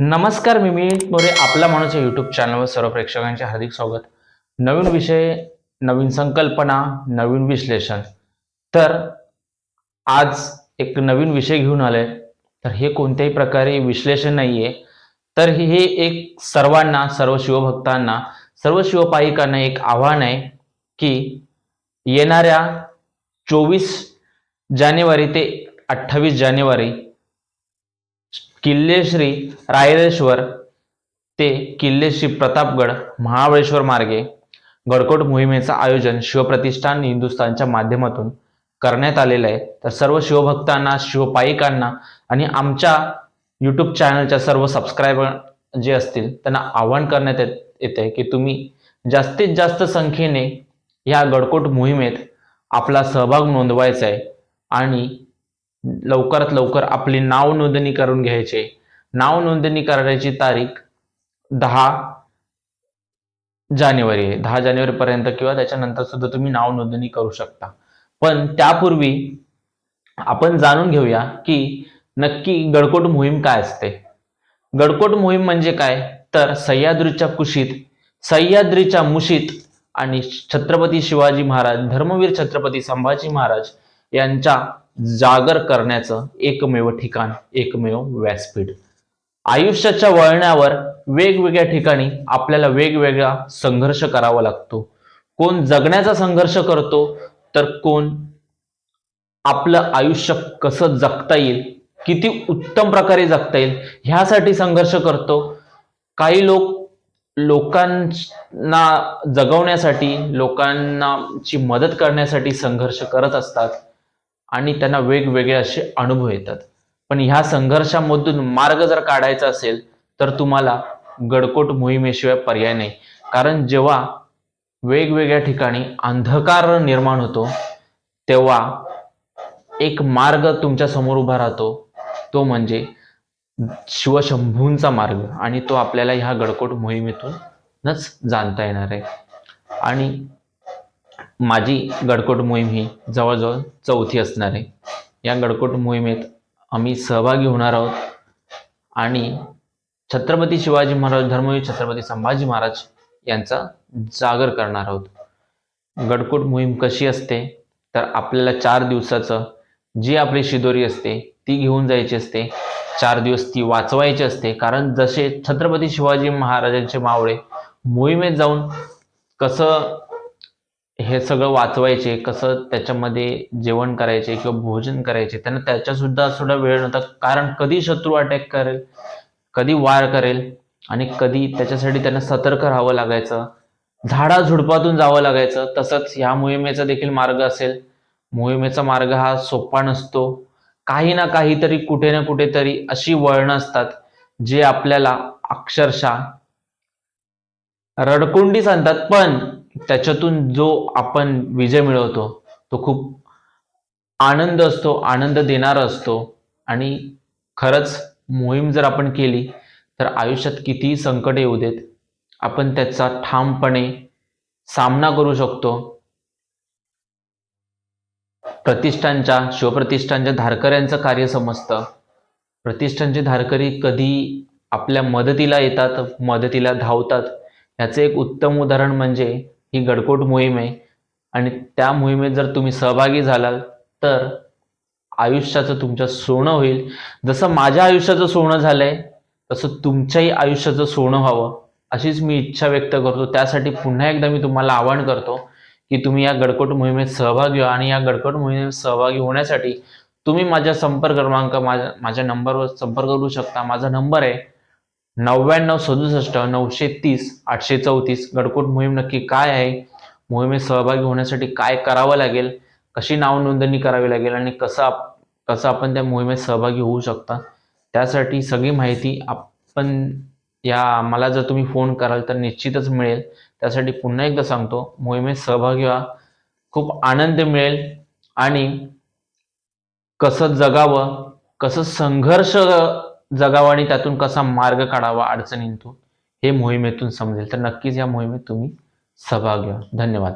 नमस्कार मी मी मोरे आपला माणूस या यूट्यूब चॅनलवर सर्व प्रेक्षकांचे हार्दिक स्वागत. नवीन विषय नवीन संकल्पना नवीन विश्लेषण. तर आज एक नवीन विषय घेऊन आले तर हे कोणत्याही प्रकारे विश्लेषण नाही आहे तर हे एक सर्वांना सर्व शिवभक्तांना सर्व शिवपायिकांना एक आव्हान आहे की येणाऱ्या चोवीस जानेवारी ते अठ्ठावीस जानेवारी किल्ले श्री रायरेश्वर ते किल्ले श्री प्रतापगड महाबळेश्वर मार्गे गडकोट मोहिमेचं आयोजन शिवप्रतिष्ठान हिंदुस्थानच्या माध्यमातून करण्यात आलेलं आहे. तर सर्व शिवभक्तांना शिवपायिकांना आणि आमच्या यूट्यूब चॅनलच्या सर्व सबस्क्रायबर जे असतील त्यांना आवाहन करण्यात येत येते की तुम्ही जास्तीत जास्त संख्येने या गडकोट मोहिमेत आपला सहभाग नोंदवायचा आहे आणि लवकरात लवकर आपली नाव नोंदणी करून घ्यायचे. नाव नोंदणी करण्याची तारीख दहा जानेवारी आहे. दहा जानेवारीपर्यंत किंवा त्याच्यानंतर सुद्धा तुम्ही नाव नोंदणी करू शकता. पण त्यापूर्वी आपण जाणून घेऊया की नक्की गडकोट मोहीम काय असते. गडकोट मोहीम म्हणजे काय? तर सह्याद्रीच्या कुशीत सह्याद्रीच्या मुशीत आणि छत्रपती शिवाजी महाराज धर्मवीर छत्रपती संभाजी महाराज यांच्या जागर करण्याचं एकमेव ठिकाण एकमेव व्यासपीठ. आयुष्याच्या वळणावर वेगवेगळ्या ठिकाणी आपल्याला वेगवेगळा संघर्ष करावा लागतो. कोण जगण्याचा संघर्ष करतो तर कोण आपलं आयुष्य कसं जगता येईल किती उत्तम प्रकारे जगता येईल ह्यासाठी संघर्ष करतो. काही लोक लोकांना जगवण्यासाठी लोकांना ची मदत करण्यासाठी संघर्ष करत असतात. आणि त्यांना वेगवेगळे असे अनुभव येतात. पण ह्या संघर्षामधून मार्ग जर काढायचा असेल तर तुम्हाला गडकोट मोहिमेशिवाय पर्याय नाही. कारण जेव्हा वेगवेगळ्या ठिकाणी अंधकार निर्माण होतो तेव्हा एक मार्ग तुमच्यासमोर उभा राहतो. तो म्हणजे शिवशंभूंचा मार्ग. आणि तो आपल्याला ह्या गडकोट मोहिमेतूनच जाणता येणार आहे. आणि माझी गडकोट मोहीम ही जवळजवळ चौथी असणार आहे. या गडकोट मोहिमेत आम्ही सहभागी होणार आहोत. आणि छत्रपती शिवाजी महाराज धर्मवीर छत्रपती संभाजी महाराज यांचा जागर करणार आहोत. गडकोट मोहीम कशी असते? तर आपल्याला चार दिवसाचं जी आपली शिदोरी असते ती घेऊन जायची असते. चार दिवस ती वाचवायची असते. कारण जसे छत्रपती शिवाजी महाराजांचे मावळे मोहिमेत जाऊन कसं हे सगळं वाचवायचे कसं त्याच्यामध्ये जेवण करायचे किंवा भोजन करायचे त्यांना त्याच्या सुद्धा सुद्धा वेळ नव्हता. कारण कधी शत्रू अटॅक करेल कधी वार करेल आणि कधी त्याच्यासाठी त्यांना सतर्क राहावं लागायचं. झाडा झुडपातून जावं लागायचं. तसंच ह्या मोहिमेचा देखील मार्ग असेल. मोहिमेचा मार्ग हा सोपा नसतो. काही ना काहीतरी कुठे ना कुठेतरी अशी वळणं असतात जे आपल्याला अक्षरशः रडकुंडी सांगतात पण त्याच्यातून जो आपण विजय मिळवतो तो खूप आनंद असतो आनंद देणारा असतो. आणि खरंच मोहीम जर आपण केली तर आयुष्यात कितीही संकट येऊ देत आपण त्याचा ठामपणे सामना करू शकतो. प्रतिष्ठानच्या शिवप्रतिष्ठानच्या धारकऱ्यांचं कार्य समजतं. प्रतिष्ठानचे धारकरी कधी आपल्या मदतीला येतात मदतीला धावतात. याचं एक उत्तम उदाहरण म्हणजे ही गडकोट मोहीम आहे. आणि त्या मोहिमेत जर तुम्ही सहभागी झालाल तर आयुष्याचं तुमचं सोनं होईल. जसं माझ्या आयुष्याचं सोनं झालंय तसं तुमच्याही आयुष्याचं सोनं व्हावं अशीच मी इच्छा व्यक्त करतो. त्यासाठी पुन्हा एकदा मी तुम्हाला आवाहन करतो की तुम्ही या गडकोट मोहिमेत सहभागी व्हा. आणि या गडकोट मोहिमेत सहभागी होण्यासाठी तुम्ही माझ्या संपर्क क्रमांक माझ्या माझ्या नंबरवर संपर्क करू शकता. माझा नंबर आहे नव्याण्णव सदुसष्ट नऊशे तीस आठशे चौतीस. गडकोट मोहीम नक्की काय आहे? मोहिमेत सहभागी होण्यासाठी काय करावं लागेल? कशी नाव नोंदणी करावी लागेल? आणि कसं आप कसं आपण त्या मोहिमेत सहभागी होऊ शकता? त्यासाठी सगळी माहिती आपण या मला जर तुम्ही फोन कराल तर निश्चितच मिळेल. त्यासाठी पुन्हा एकदा सांगतो मोहिमेत सहभागी व्हा. खूप आनंद मिळेल. आणि कसं जगावं कसं संघर्ष जगावा आणि त्यातून कसा मार्ग काढावा अडचणींतून हे मोहिमेतून समजेल. तर नक्कीच या मोहिमेत तुम्ही सहभाग घ्या धन्यवाद.